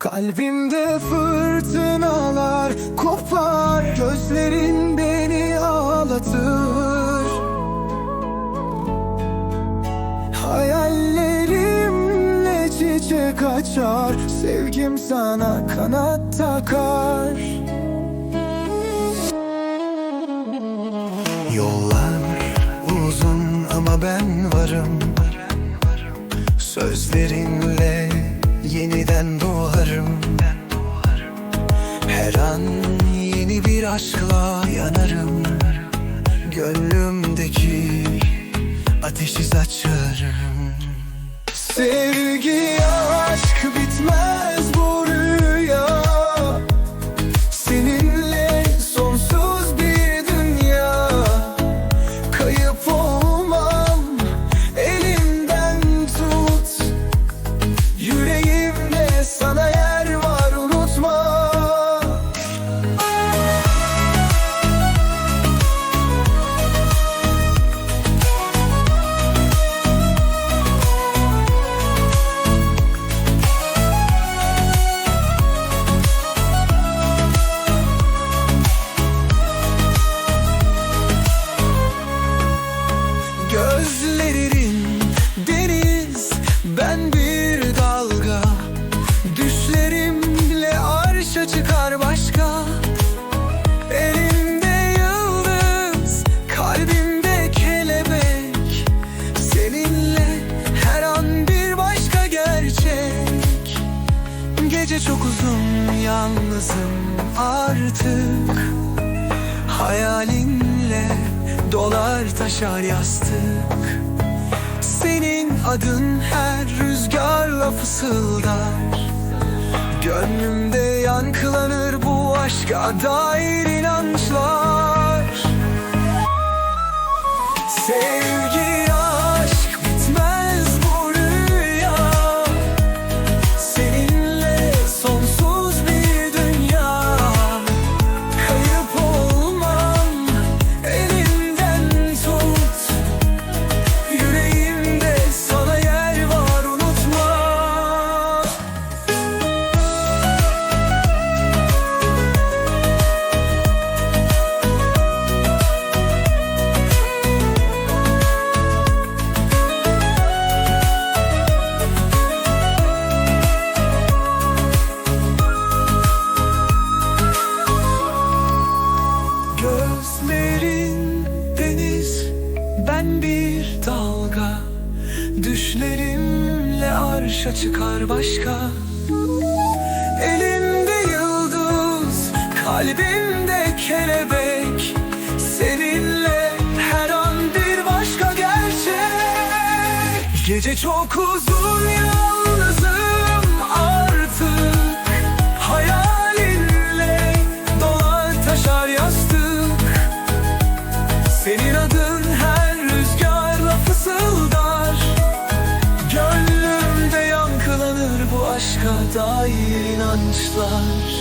Kalbimde fırtınalar kopar Gözlerin beni ağlatır. Hayallerimle çiçek açar Sevgim sana kanat takar. Yollar uzun ama ben varım. Sözlerinle yeniden doğarım. Her an yeni bir aşkla yanarım. Gönlümdeki ateşi saçarım. Sevgi Gece çok uzun yalnızım artık. Hayalinle dolar taşar yastık. Senin adın her rüzgarla fısıldar. Gönlümde yankılanır bu aşka dair inançlar. Sevgi ben bir dalga Düşlerimle arşa çıkar başka. Elimde yıldız, kalbimde kelebek. Seninle her an bir başka gerçek. Gece çok uzun yalnızım Gönlümde